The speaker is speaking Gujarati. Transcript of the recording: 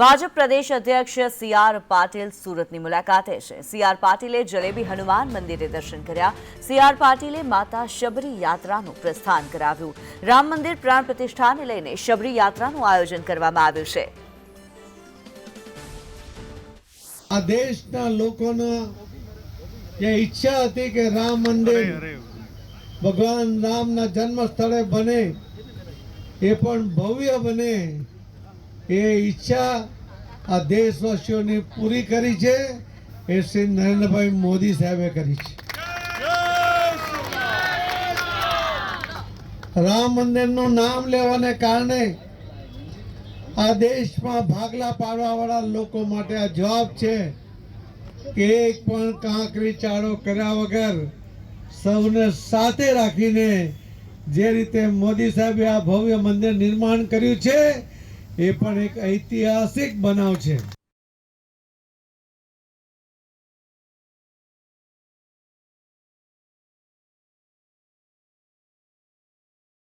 ભાજપ પ્રદેશ અધ્યક્ષ સી આર પાટીલ સુરતની મુલાકાતે છે. સી આર પાટીલે જલેબી હનુમાન મંદિરે દર્શન કર્યા. સી આર પાટીલે માતા શબરી યાત્રાનું પ્રસ્થાન કરાવ્યું. રામ મંદિર પ્રાણ પ્રતિષ્ઠાને લઈને શબરી યાત્રાનું આયોજન કરવામાં આવ્યું છે. આ દેશના લોકોના ઈચ્છા હતી કે રામ મંદિર ભગવાન રામના જન્મ સ્થળે બને, એ પણ ભવ્ય બને. એ ઈચ્છા આ દેશવાસીઓની પૂરી કરી છે એ શ્રી નરેન્દ્રભાઈ મોદી સાહેબે કરી છે. રામ મંદિરનું નામ લેવાને કારણે આ દેશમાં ભાગલા પાડવાવાળા લોકો માટે આ જવાબ છે કે એક પણ કાંકરી ચાળો કર્યા વગર સૌને સાથે રાખીને જે રીતે મોદી સાહેબે આ ભવ્ય મંદિર નિર્માણ કર્યું છે એ પણ એક ઐતિહાસિક બનાવ છે.